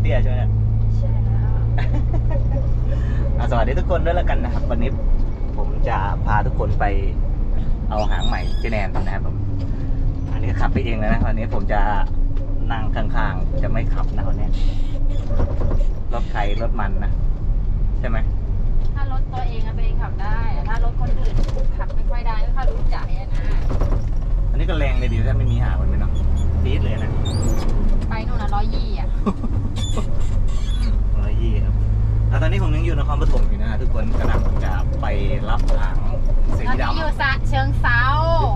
เตี้ยใช่ไหมเนี่ยใช่แล้วอะสวัสดีทุกคนด้วยแล้วกันนะครับ วันนี้ผมจะพาทุกคนไปเอาหางใหม่เจแนนนะครับผมอันนี้ขับไปเองเลยนะวันนี้ผมจะนั่งข้างๆ จะไม่ขับนะวันนี้รถใครรถมันนะ ใช่ไหมถ้ารถตัวเองอะไปขับได้แต่ถ้ารถคนอื่นขับไม่ค่อยได้ไม่ค่อยรู้จักอะนะ อันนี้ก็แรงเลยดีถ้าไม่มีหางมันไหมเนาะปี๊ดเลยนะ ไปนู่นน่ะร้อยยี่อะ ร้อยยี่ครับอะตอนนี้ผมยังอยู่นครปฐมอยู่นะฮะทุกคนกำลังจะไปรับหางเสียตอนงนี้ดำอยู่สระเชิงเซา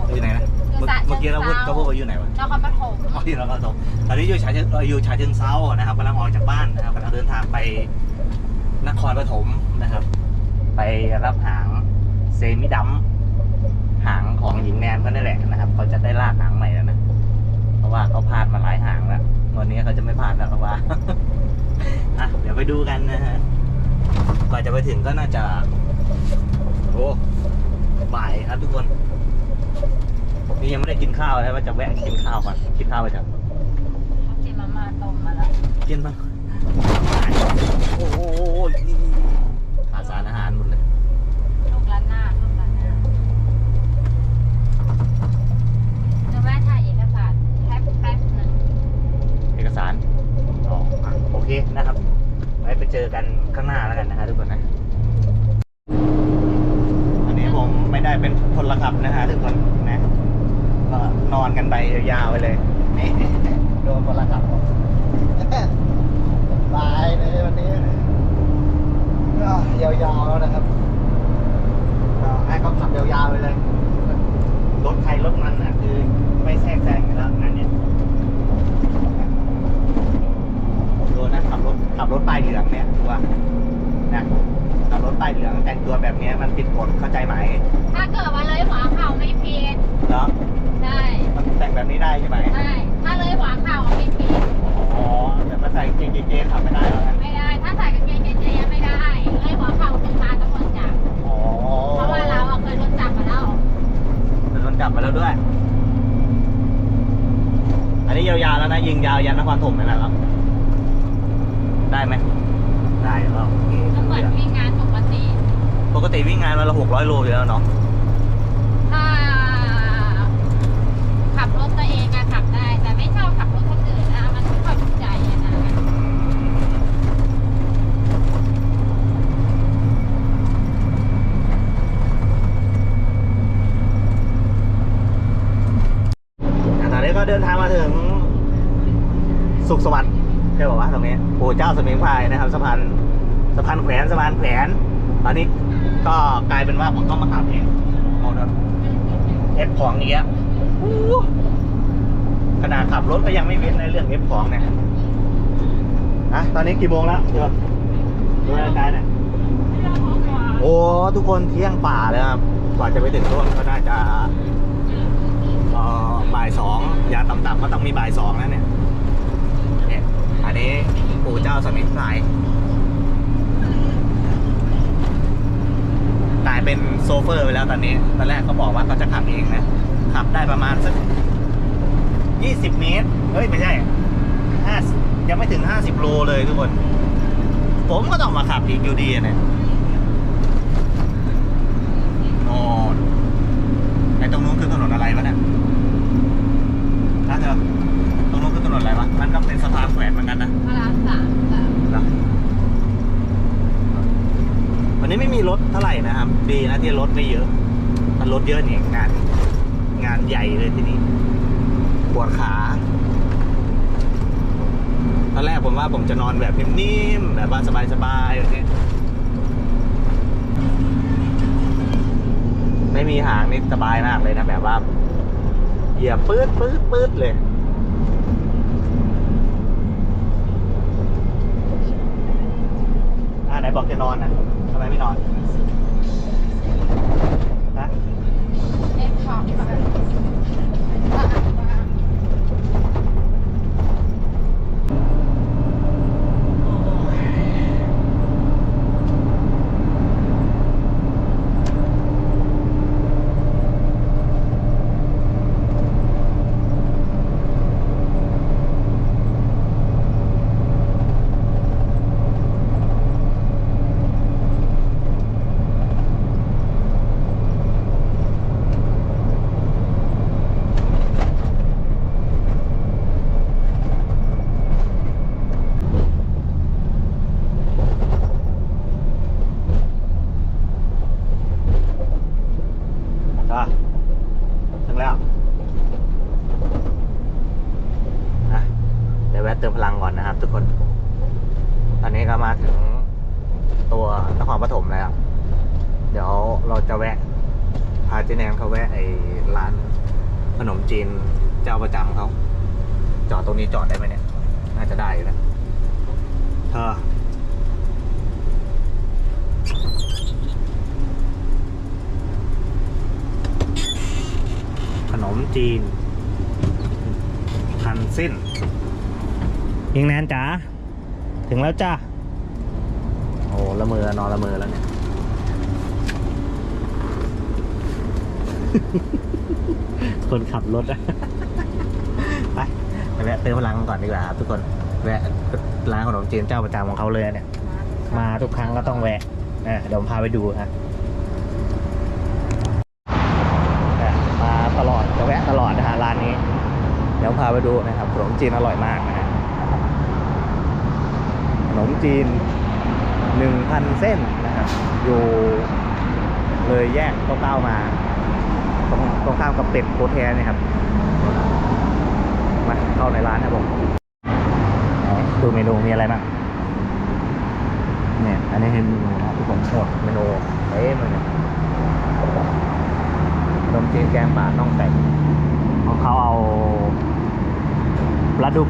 อยู่ไหนนะอยู่เมื่อสระเมื่อกี้เราพูดเชิงเทรา ก็พูดว่าอยู่ไหนวะ นครปฐมอ๋ออยู่นครปฐมตอนนี้อยู่ฉะเชิงเราอยู่ฉะเชิงเซานะครับกำลังออกจากบ้านนะครับกำลังเดินทางไปนครปฐมนะครับ ไปรับหางเซมิดัมหางของหญิงแนนก็นั่นแหละนะครับเขาจะได้ลากหางใหม่แล้วนะ เพราะว่าเขาพลาดมาหลายหางแล้ว วันนี้เขาจะไม่พลาดแล้วเพราะว่าอะเดี๋ยวไปดูกันนะฮะก่อนจะไปถึงก็น่าจะโอ้บ่ายครับทุกคน นี่ยังไม่ได้กินข้าวเลยว่าจะแวะกินข้าวก่อนกินข้าวไปเถอะเขากินมาม่าต้มมาแล้วกินมาโอ้โหขาดสารอาหารหมดเลย ลูกร้านหน้าลูกร้านหน้าจะแวะถ่ายเอกสารแป๊บแป๊บหนึ่ง เอกสารอ๋ออะโอ เคนะครับ ไว้ไปเจอกันข้างหน้าแล้วกันนะฮะทุกคนนะ อันนี้ผมไม่ได้เป็นพลขับนะฮะทุกคนนะก็นอนกันไปยาวๆไปเลยนี่โดนพลขับบายเลยวันนี้ก็ยาวๆแล้วนะครับก็ให้เขาขับยาวๆไปเลยรถใครรถมันอะคือไม่แทรกแซงอยู่แล้วงานเนี้ยดู นะขับรถขับรถป้ายเหลืองเนี่ยดูว่านะขับรถป้ายเหลืองแต่งตัวแบบเนี้ยมันผิดกฎเข้าใจไหมถ้าเกิดว่าเลยหัวเข่าไม่ผิดเนาะได้มันแต่งแบบนี้ได้ใช่ไหมได้ถ้าเลยหัวเข่าไม่ผิดอ๋อแต่มาใส่กางเกงเจๆขับไม่ได้แล้วนะไม่ได้ ถ้าใส่กางเกงเจเจยังไม่ได้เลยหัวเข่าถึงมาตะคนจับอ๋อเพราะว่าเราอะเคยโดนจับมาแล้วเป็นคนจับมาแล้วด้วย อันนี้ยาวๆแล้วนะยิงยาวยันนครถมเลยนะครับ ได้ไหมได้แล้วโอเคก็เหมือนวิ่งงานปกติ ปกติวิ่งงานวันละหกร้อยโลอยู่แล้วเนาะถ้าขับรถตัวเองอะขับได้ แต่ไม่ชอบขับรถคนอื่นนะมันไม่ค่อยถูกใจอะนะอะตอนนี้ก็เดินทางมาถึงสุขสวัสดิ์ใช่ป่าวะ ตรงนี้โอ้เจ้าสมิงพรายนะครับสะพานสะพานแขวนสะพานแขวนตอนนี้ก็กลายเป็นว่าผมต้องมาขับเองโอ้ครับเอฟของอย่างเงี้ยขนาดขับรถก็ยังไม่เว้นในเรื่องเอฟของเนี่ยอะตอนนี้กี่โมงแล้วเดี๋ยวดูรายการหน่อยโอ้ทุกคนเที่ยงป่าเลยครับกว่าจะไปถึงร่วมก็น่าจะบ่ายสองยาต่ำๆก็ต้องมีบ่ายสองแล้วเนี่ย ปู่เจ้าสมิงพรายกลายเป็นโซเฟอร์ไปแล้วตอนนี้ตอนแรกเขาบอกว่าเขาจะขับเองนะ ขับได้ประมาณสักยี่สิบเมตร เฮ้ย ไม่ใช่ห้ายังไม่ถึงห้าสิบโลเลยทุกคน ผมก็ต้องมาขับอีกอยู่ดีเนี่ยโอ้ไอ้ตรงนู้นคือถนนอะไรวะเนี่ยนะเธอตรงนู้นคือถนนอะไรวะ มันก็เป็นสะพานแขวนเหมือนกันนะพระรามสามค่ะ เหรอ วันนี้ไม่มีรถเท่าไหร่นะครับ ดีนะที่รถไม่เยอะถ้ารถเยอะเนี่ยงาน งานใหญ่เลยทีนี้ปวดขาตอนแรกผมว่าผมจะนอนแบบนิ่มๆแบบว่าสบายๆแบบนี้ไม่มีหางนี่สบายมากเลยนะแบบว่าเหยียบปื๊ดปื๊ดปื๊ดเลยอ่าไหนบอกจะนอนอะ ทำไมไม่นอนนะเอ็กช็อป ถึงแล้วจ้าโอ้ละเมอนอนละเมอแล้วเนี่ย คนขับรถอะไปไปแวะเติมพลังก่อนดีกว่าครับทุกคน แวะร้านขนมจีนเจ้าประจำของเขาเลยเนี่ย มาทุกครั้งก็ต้องแวะนะเดี๋ยวผมพาไปดูครับอะมาตลอดจะแวะตลอดนะฮะร้านนี้ เดี๋ยวพาไปดูนะครับขนมจีนอร่อยมากนะฮะข นมจีนหนึ่งพันเส้นนะครับ อยู่เลยแยกเก้าเกามา ตรงตรงข้ามกับเป็ดโคแทนี่ครับ มาเข้าในร้านครับผมดูเมนูมีอะไรบ้างเนี่ย อันนี้เห็นเมนูนะครับที่ผมหมดเมนูเอ๊ะมันเนี่ยขนมจีนแกงป่าน่องไก่ของเขาเอาปลาดุก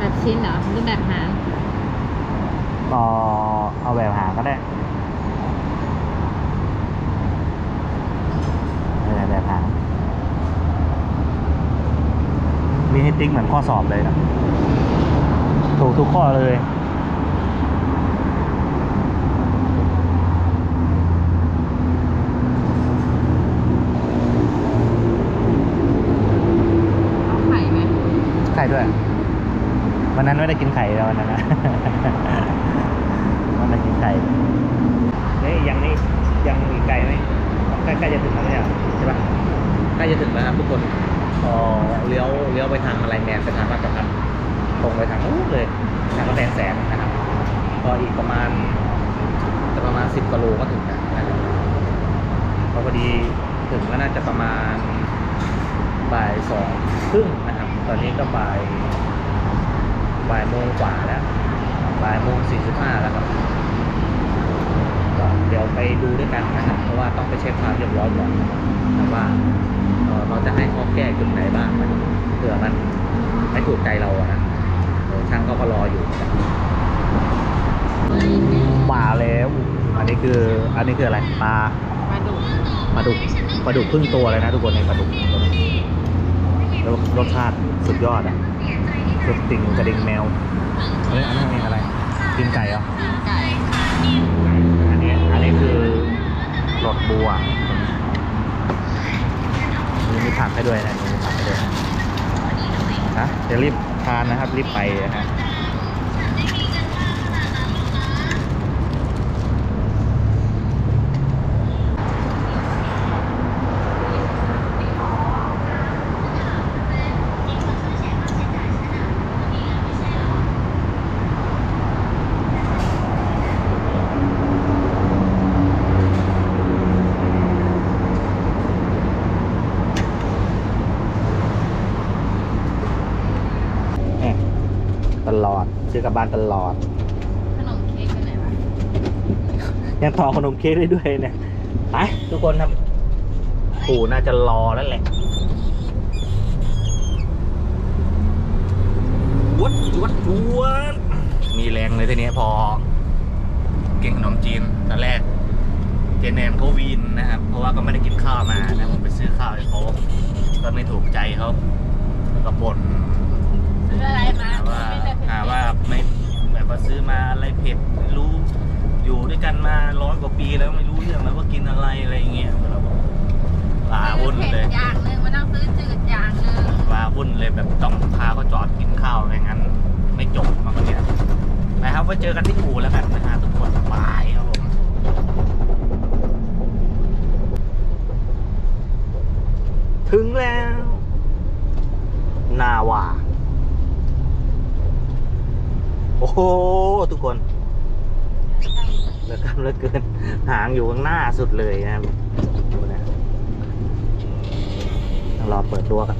แบบชิ้นเหรอหรือแบบหางก็เอาแบบหางก็ได้เออแบบหางมีให้ติ๊กเหมือนข้อสอบเลยนะ ถูกทุกข้อเลยเอาไข่ไหมไข่ด้วย วันนั้นไม่ได้กินไข่แล้ววันนั้นนะวันนั้นกินไข่นี่ยังนี่ยังอีกไกลไหมใกล้ใกล้จะถึงแล้วเนี่ยใช่ปะใกล้จะถึงแล้วครับทุกคนพอเลี้ยวเลี้ยวไปทางอะไรแมนไปทางราชพัฒน์ตรงไปทางนู้นเลยทางกระแสแสนนะครับพออีกประมาณจะประมาณสิบกิโลก็ถึงแล้วนะครับพอพอดีถึงก็น่าจะประมาณบ่ายสองครึ่งนะครับ ตอนนี้ก็บ่าย บ่ายโมงกว่าแล้วบ่ายโมงสี่สิบห้าแล้วครับก็เดี๋ยวไปดูด้วยกันนะครับ เพราะว่าต้องไปเช็คความเรียบร้อยก่อนนะว่าเราจะให้ข้อแก้จุดไหนบ้างมันเผื่อมันไม่ถูกใจเราอะนะช่างเขาก็รออยู่มาแล้ว อันนี้คือ อันนี้คืออะไรปลาปลาดุกปลาดุกปลาดุกครึ่งตัวเลยนะทุกคนในปลาดุกรสชาติสุดยอดอะ สุดติ่งกระดิ่งแมวเฮ้ยอันนี้อะไรกินไก่เหรอไก่อันนี้อันนี้คือรดบัวมีมีผักให้ด้วยนะมีผักให้ด้วยนะจะรีบทานนะครับรีบไปนะฮะเนี่ยตล อดซื้อกลับบ้านตลอด ขนมเค้กไปไหนวะยังต่อขนมเค้กได้ด้วยเนี่ยไปทุกคนครับปู่น่าจะรอแล้วแหละจวดจวดจวดมีแรงเลยทีนี้พอ เก่งขนมจีนตอนแรก เจแนนเขาวีนนะครับ เพราะว่าก็ไม่ได้กินข้าวมานะผมไปซื้อข้าวให้เขาก็ไม่ถูกใจเขาแล้วก็บ่น ซื้ออะไรมาหาว่าไม่ได้เผ็ดหาว่าไม่แบบว่าซื้อมาอะไรเผ็ดไม่รู้อยู่ด้วยกันมาร้อยกว่าปีแล้วไม่รู้เรื่องแล้วว่ากินอะไรอะไรอย่างเงี้ยเราบอกลาวุ่นซื้อเลเผ็ยดอย่างหนึ่งมันต้องซื้อจืดอย่างหนึ่งลาวุ่นเลยแบบต้องพาเขาจอดกินข้าวไม่งั้น ไม่จบมาคนเนี้ยนะครับไว้เจอกันที่อู่แล้วกันนะฮะทุกคนบายครับผมถึงแล้ว นาวา โอ้โหทุกคนเหลือกล้ามเหลือเกิน หางอยู่ข้างหน้าสุดเลยนะครับดูนะต้องรอเปิดตัวกัน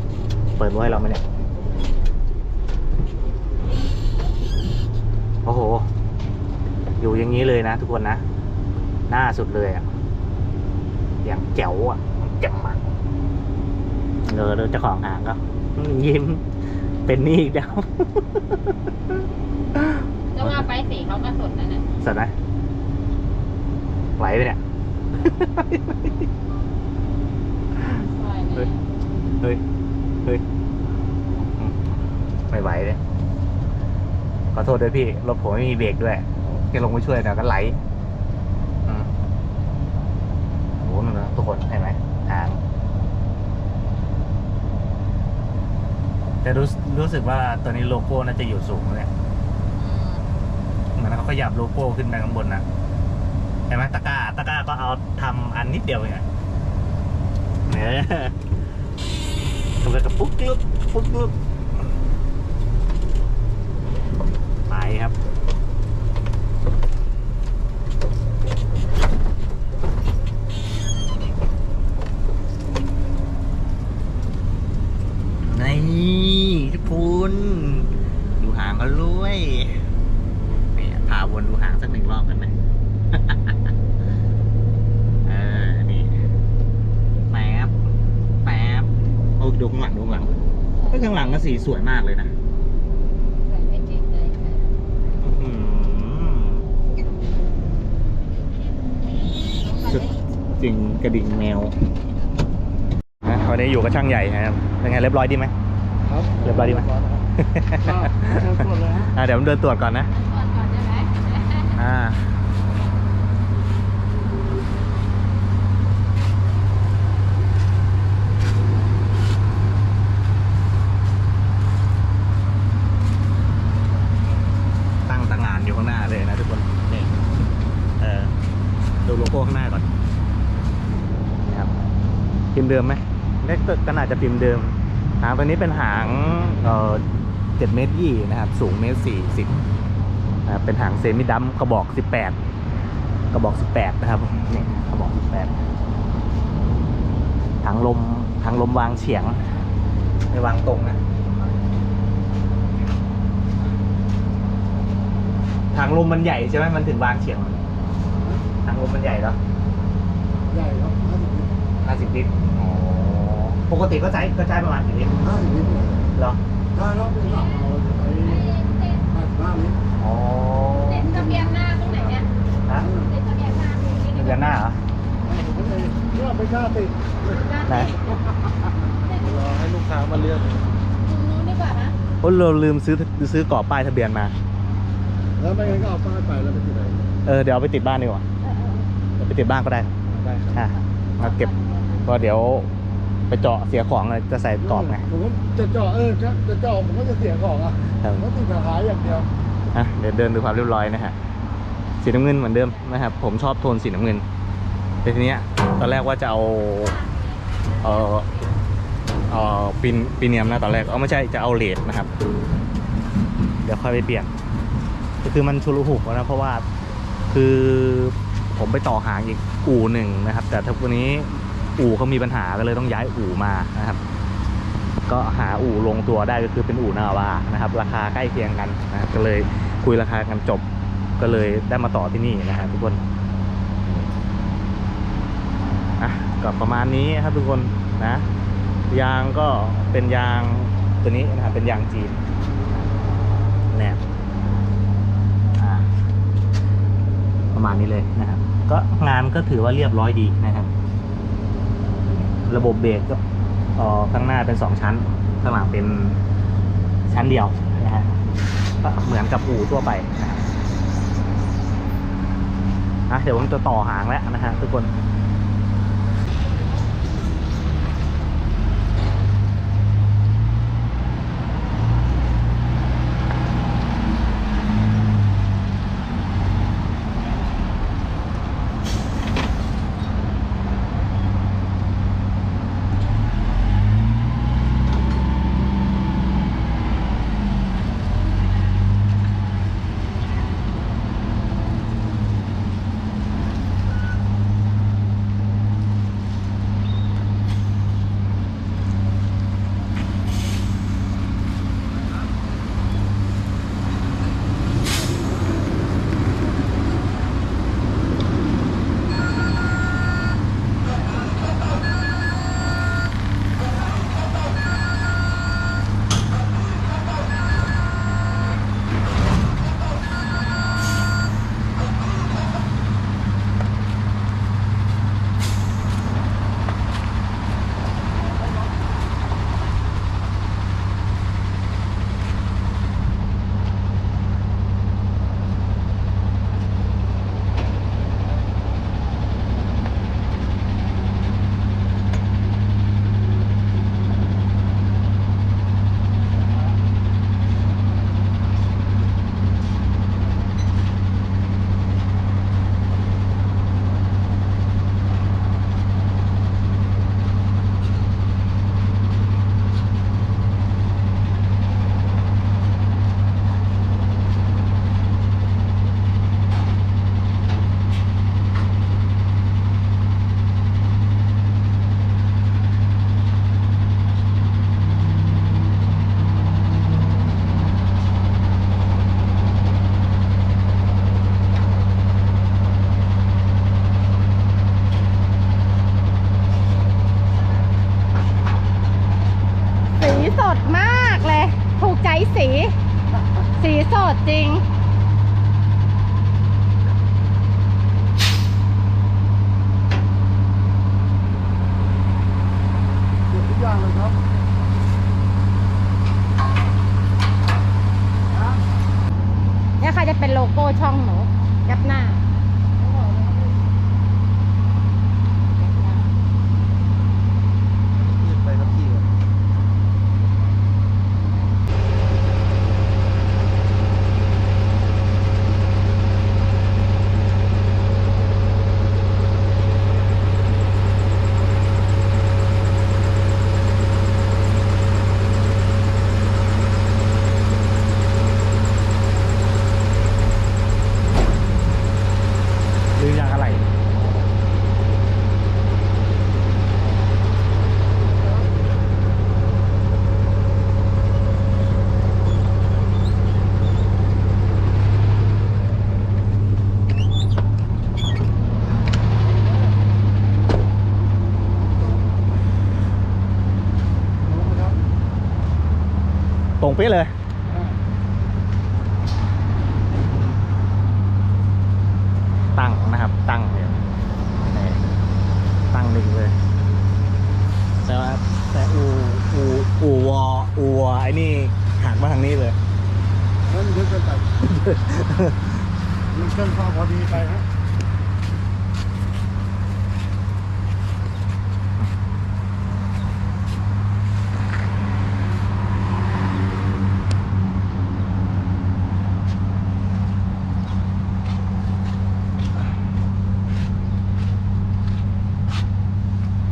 เปิดไว้เราไหมเนี่ย โอ้โห อยู่อย่างนี้เลยนะทุกคนนะ หน้าสุดเลยอะ อย่างแจ๋วอะแจ๋มอะเออเจ้าของหางก็ยิ้มเป็นนี่อีกแล้ว จะว่าไปสีเขาก็สดนั่นแหละสดไหมไหวไปเนี่ยใช่เฮ้ยเฮ้ย เฮ้ยอืมไม่ไหวเลย ขอโทษด้วยพี่ รถผมไม่มีเบรกด้วยแค่ลงไปช่วยเดี๋ยวก็ไหลอืมโอ้โหนั่นนะทุกคนเห็นไหมทางแต่รู้รู้สึกว่าตัวนี้โลโก้น่าจะอยู่สูงเลย เหมือนเขาขยับโลโก้ขึ้นไปข้างบนนะเห็นไหมตะกร้าตะกร้าก็เอาทำอันนิดเดียวเองเนี่ยทำไปกับปุ๊กลุกปุ๊กลุกไปครับนี่ทุกคนดูหางก็รวยนี่พา วนดูหางสักหนึ่งรอบกันไหมเออ นี่แป๊บแป๊บโอ้ดูข้างหลังดูข้างหลังก็ข้างหลังก็สีสวยมากเลยนะใส่ไม่จริงเลยค่ะอื้อหือสุดจริงกระดิ่งแมวนะวันนี้อยู่กับช่างใหญ่นะครับเป็นไงเรียบร้อยดีไหม ครับเรียบร้อยดีไหม ก็เชิญตรวจเลยฮะ อะเดี๋ยวผมเดินตรวจก่อนนะก่อนก่อนใช่ไหมอ่า ตั้งต่างงานอยู่ข้างหน้าเลยนะทุกคน นี่ เออดูโลโก้ข้างหน้าก่อนนี่ครับพิมพ์เดิมไหมเล็กก็น่าจะพิมพ์เดิม หางตัวนี้เป็นหางเออเจ็ดเมตรยี่นะครับ สูงเมตรสี่สิบ อ่าเป็นหางเซมิดัมกระบอก 18 กระบอก 18 นะครับนี่กระบอก 18ถังลมถังลมวางเฉียง ไม่วางตรงนะถังลมมันใหญ่ใช่ไหมมันถึงวางเฉียงถังลมมันใหญ่เหรอใหญ่ครับห้าสิบลิตร50ลิตรอ๋อปกติก็ใช้ก็ใช้ประมาณกี่ลิตรห้าสิบลิตรเนี่ยเหรอถ้าเราเป็นหลักเราจะใช้ห้าสิบห้าลิตร อ๋อเด็ดทะเบียนหน้าตรงไหนเนี่ยฮะเด็ดทะเบียนหน้าตรงนี้เดือนหน้าเหรอผมก็เลยเลือกไม่กล้าติดไหนรอให้ลูกค้ามาเลือกนู้นดีกว่านะโอ้เราลืมซื้อซื้อกรอบป้ายทะเบียนมา แล้วไม่งั้นก็เอาป้ายไปแล้วไปที่ไหนเออเดี๋ยวเอาไปติดบ้านดีกว่าเออเออเดี๋ยวไปติดบ้านก็ได้ได้ครับอะมาเก็บก็เดี๋ยวไปเจาะเสียของเลยจะใส่กรอบไงผมก็จะเจาะเออจะจะเจาะผมก็จะเสียของอะเออผมก็ติดขาขายอย่างเดียว อะเดี๋ยวเดินดูความเรียบร้อยนะฮะสีน้ำเงินเหมือนเดิมนะครับผมชอบโทนสีน้ำเงิน แต่ทีเนี้ยตอนแรกว่าจะเอาเออเออปีนปีเนียมนะตอนแรกเอาไม่ใช่จะเอาเลดนะครับ เดี๋ยวค่อยไปเปลี่ยนคือมันชุลหุกนะเพราะว่าคือผมไปต่อหางอีกอู่หนึ่งนะครับ แต่ถ้าวันนี้อู่เขามีปัญหาก็เลยต้องย้ายอู่มานะครับ ก็หาอู่ลงตัวได้ก็คือเป็นอู่นาวานะครับ ราคาใกล้เคียงกันนะครับก็เลยคุยราคากันจบก็เลยได้มาต่อที่นี่นะครับทุกคนอะก็ประมาณนี้ครับทุกคนนะ ยางก็เป็นยางตัวนี้นะครับเป็นยางจีนแนบอ่าประมาณนี้เลยนะครับ ก็งานก็ถือว่าเรียบร้อยดีนะครับ ระบบเบรกก็ ข้างหน้าเป็นสองชั้น ข้างหลังเป็นชั้นเดียวนะฮะก็เหมือนกับอู่ทั่วไปนะครับนะเดี๋ยวผมจะต่อหางแล้วนะฮะทุกคน ตรงเป๊ะเลย ตั้งนะครับ ตั้งเนี่ยตั้งหนึ่งเลย แต่ว่าแต่อูอูอูวออูวอไอ้นี่หักมาทางนี้เลยแล้วมันเยอะเกินไป มันเกินความพอดีไปฮะ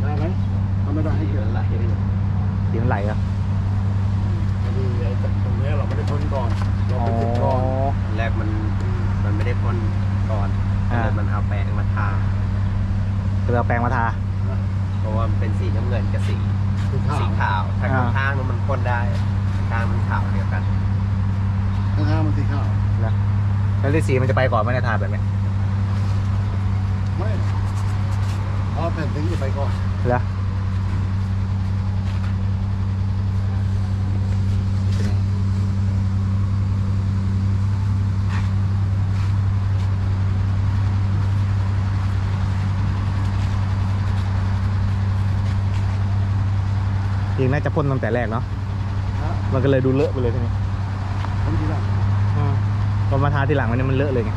ได้ไหมทำไม่ได้ให้เกิดอะไร เสียงไหลอะ พอดีไอ้ตรงเนี้ยเราไม่ได้พ้นก่อน เราไปติดก่อน แรกมันมันไม่ได้พ่นก่อน อ่าเลยมันเอาแปรงมาทา คือเอาแปรงมาทา เพราะว่ามันเป็นสีน้ำเงินกับสีติดสีขาวขาวถ้าอ่า ข้างๆนั้นมันพ่นได้ข้างมันขาวเดียวกันข้างๆมันสีขาวนะแล้วที่สีมันจะไปก่อนไหมเนี่ยทาแบบเนี้ยไม่เอาแผ่นทิ้งจะไปก่อนแล้ว จริงน่าจะพ่นตั้งแต่แรกเนาะนะมันก็เลยดูเลอะไปเลยทีนี้ผมทีหลังพอมาทาทีหลังมันเนี่ยมันเลอะเลยไง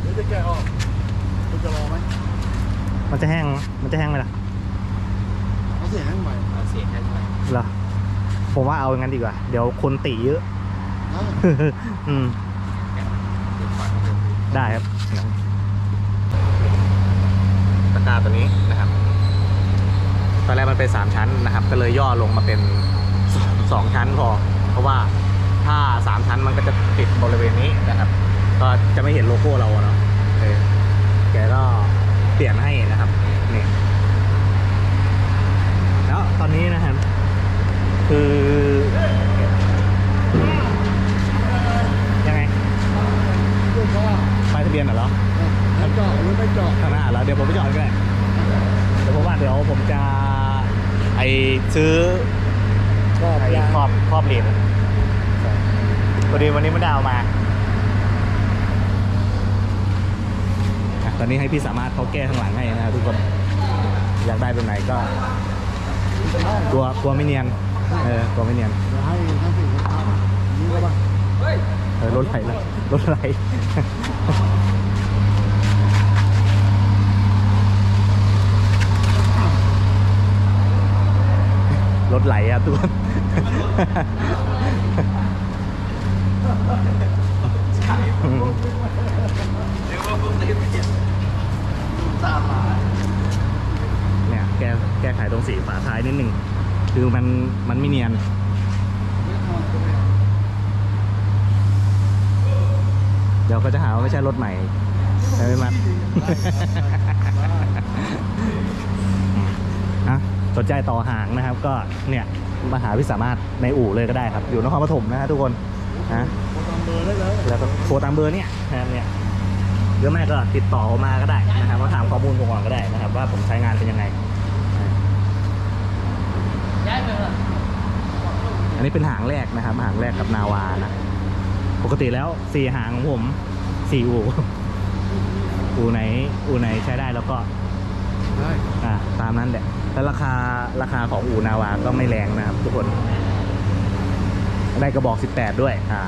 เดี๋ยวจะแกะออกคุณจะรอไหมมันจะแห้งมันจะแห้งไหมล่ะเอาเสียงให้ใหม่เอาสีให้ไปเหรอผมว่าเอาอย่างนั้นดีกว่า เดี๋ยวคนติเยอะนะอืมดูก่อนดูได้ครับ ตะกร้าตัวนี้นะครับตอนแรกมันเป็นสามชั้นนะครับ ก็เลยย่อลงมาเป็นสสองชั้นพอ เพราะว่าถ้าสามชั้นมันก็จะติดบริเวณนี้นะครับ ก็จะไม่เห็นโลโก้เราอะเนาะเออแกก็เปลี่ยนให้นะครับนี่แล้วตอนนี้นะครับ คือยังไงเรื่องว่าป้ายทะเบียนเหรอไม่ เจาะหรือไม่เจาะข้างหน้าแล้วเดี๋ยวผมไปจอดก็ได้เดี๋ยวผมว่าเดี๋ยวผมจะไอซื้อก็ไอยางครอบครอบเหรียญพอดีวันนี้ไม่ได้เอามาอะตอนนี้ให้พี่สามารถเขาแก้ข้างหลังให้นะครับทุกคนอยากได้แบบไหนก็กลัวกลัวไม่เนียนเออกลัวไม่เนียนเดี๋ยวให้ทั้งสี่ทั้งห้านี่ก็ป่ะเออรถไหลเลยรถไหล รถไหลอะทุกคนเนี่ยแก้แก้ไขตรงสีฝาท้ายนิดหนึ่ง คือมันมันไม่เนียนเดี๋ยวเขาจะหาว่าไม่ใช่รถใหม่ใช่ไหมมัด สนใจต่อหางนะครับ ก็เนี่ยมาหาพี่สามารถในอู่เลยก็ได้ครับ อยู่นครปฐมนะฮะทุกคนนะโทรตามเบอร์ได้เลยแล้วโทรตามเบอร์เนี่ยนะครับเนี่ยหรือแม่ก็ติดต่อมาก็ได้นะครับมาถามข้อมูลผมก่อนก็ได้นะครับ ว่าผมใช้งานเป็นยังไง ย้ายเหรออันนี้เป็นหางแรกนะครับ หางแรกกับนาวานะ ปกติแล้วสี่หางของผมสี่อู่อู่ไหนอู่ไหนใช้ได้แล้วก็ได้อ่าตามนั้นแหละ แล้วราคาราคาของอู่นาวาก็ไม่แรงนะครับ ทุกคน ได้กระบอก 18 ด้วย อ่า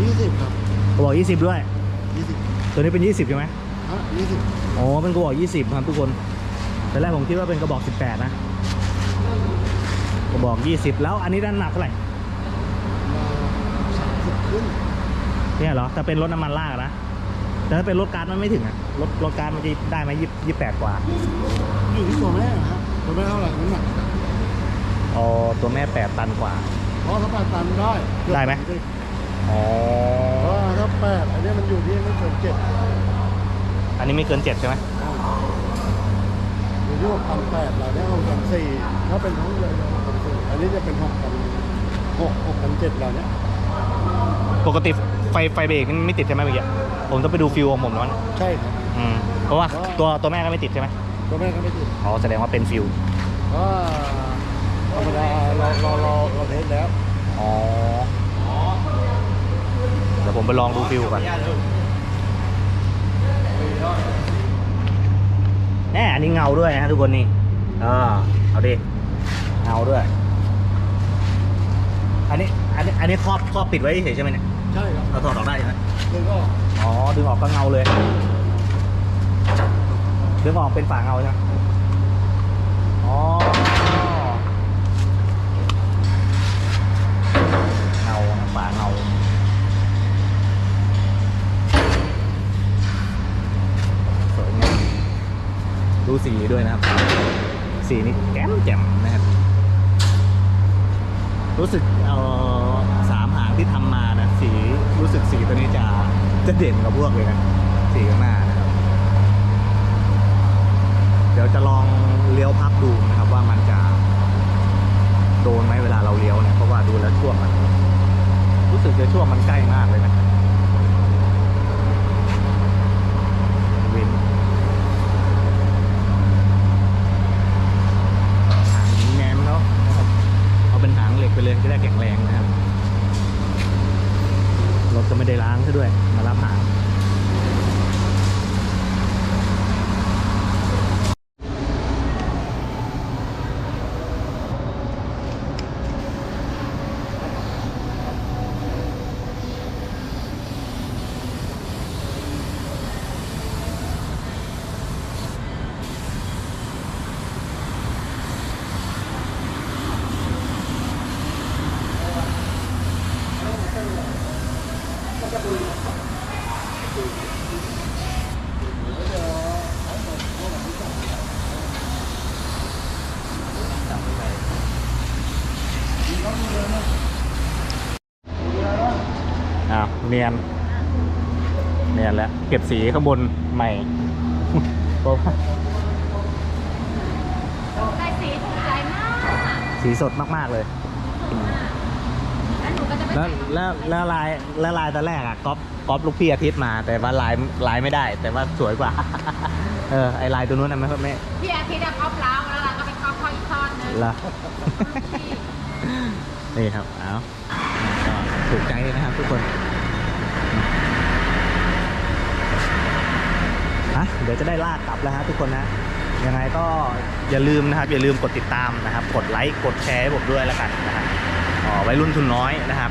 ยี่สิบครับกระบอก 20 ด้วยยี่สิบตัวนี้เป็น 20 ใช่ไหมฮะยี่สิบอ๋อเป็นกระบอก 20 ครับทุกคนแต่แรกผมคิดว่าเป็นกระบอก 18 นะ กระบอก 20 แล้วอันนี้ด้านหนักเท่าไหร่สามสิบขึ้นเนี่ยเหรอถ้าเป็นรถน้ำมันลากนะแต่ถ้าเป็นรถการ์ดมันไม่ถึงอะรถรถการ์ดมันจะได้ไหมยี่ยี่แปดกว่าอยู่ที่ตัวแม่นะครับ ตัวแม่เท่าไหร่น้ำหนักอ๋อตัวแม่8ตันกว่า เพราะถ้าแปดตันได้ได้ไหม อ๋อ เพราะว่าถ้าแปดอันนี้มันอยู่ที่ไม่เกินเจ็ดอันนี้ไม่เกิน7ใช่ไหมอยู่ที่หกพันแปดเราได้หกพันสี่ถ้าเป็นท้องเลยเราหกพันสี่อันนี้จะเป็นหกพันหกหกพันเจ็ดเราเนี้ยปกติไฟไฟเบรกมันไม่ติดใช่ไหมเมื่อกี้ผมต้องไปดูฟิวของผมแล้วนะใช่ครับอืมเพราะว่าตัวตัวแม่ก็ไม่ติดใช่ไหม ตัวแม่ก็ไม่ติดอ๋อแสดงว่าเป็นฟิวเพราะว่าธรรมดาเราเราเราเราเทสแล้วอ๋อเดี๋ยวผมไปลองดูฟิวก่อนแน่อันนี้เงาด้วยนะทุกคนนี่อ่าเอาดิเงาด้วย อันนี้อันนี้อันนี้ครอบครอบปิดไว้เฉยๆใช่ไหมเนี่ยใช่ครับเราถอดออกได้ใช่ไหมคือก็อ๋อดึงออกก็เงาเลย ดึงออกเป็นฝาเงาใช่ไหมอ๋อเงาฝาเงาสวยงามดูสีด้วยนะครับ สีนี่แก้มแจ่มนะครับ รู้สึกเอ่อสามหางที่ทำมานะ สีรู้สึกสีตัวนี้จะจะเด่นกว่าพวกเลยนะ สีข้างหน้า เดี๋ยวจะลองเลี้ยวพับดูนะครับว่ามันจะโดนไหมเวลาเราเลี้ยวเนี่ยเพราะว่าดูแล้วช่วงมัน รู้สึกจะช่วงมันใกล้มากเลยนะวินหางแงมแล้วนะครับ เอาเป็นหางเหล็กไปเลยจะได้แข็งแรงนะครับรถก็ไม่ได้ล้างซะด้วย มารับหาง อ้าว เนียน เนียนแล้ว เก็บสีข้างบนใหม่เพราะว่าได้สีถูกใจมากสีสดมากๆเลย แล้วหนูก็จะไปแล้วใส่แล้วแล้วลายแล้วลายตอนแรกอะก๊อปก๊อปลูกพี่อาทิตย์มา แต่ว่าลายลายไม่ได้ แต่ว่าสวยกว่า เออไอลายตัวนู้นนะไม่ไม่พี่อาทิตย์อะก๊อปเล้าแล้วเราก็ไปก๊อปเขาอีกทอดนึงละนี่ครับเอาก็ถูกใจนะครับทุกคนะเดี๋ยวจะได้ลากกลับแล้วฮะทุกคนนะยังไงก็อย่าลืมนะครับอย่าลืมกดติดตามนะครับ กดไลค์กดแชร์ให้ผมด้วยแล้วกันนะครับอ๋อไวัยรุ่นทุนน้อยนะครับ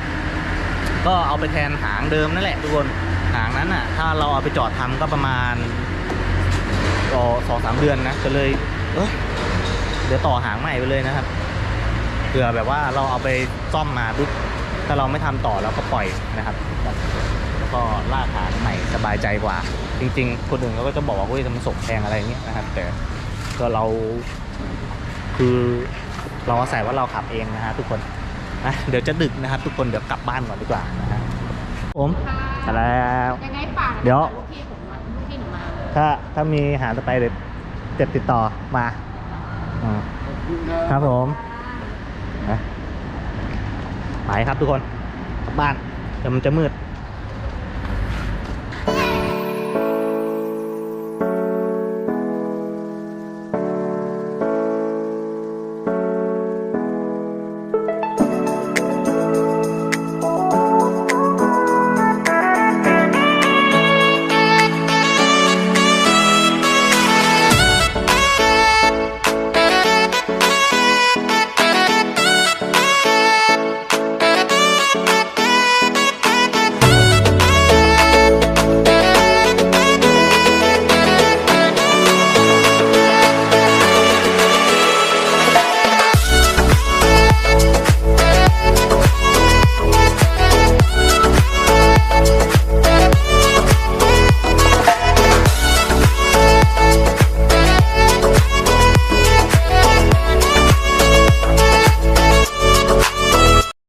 ก็เอาไปแทนหางเดิมนั่นแหละทุกคนหางนั้นอะ ถ้าเราเอาไปจอดทำก็ประมาณก็สองสามเดือนนะก็เลยเอยเดี๋ยวต่อหางใหม่ไปเลยนะครับเผื่อแบบว่าเราเอาไปซ่อมมาปุ๊บถ้าเราไม่ทำต่อเราก็ปล่อยนะครับ แล้วก็ลากหางใหม่สบายใจกว่า จริง ๆ คนอื่นเขาก็จะบอกว่าเฮ้ยมันส่งแพงอะไรอย่างเงี้ยนะครับ แต่ก็เราคือเราอาศัยว่าเราขับเองนะฮะทุกคนนะเดี๋ยวจะดึกนะครับ ทุกคนเดี๋ยวกลับบ้านก่อนดีกว่านะฮะผมไปแล้วยังไงฝากเดี๋ยวลูกพี่ผมมาลูกพี่หนูมาถ้าถ้ามีหาต่อไปเดี๋ยวเจ็บติดต่อมาอ่าขอบคุณนะครับผมนะไปครับทุกคนกลับบ้านเดี๋ยวมันจะมืด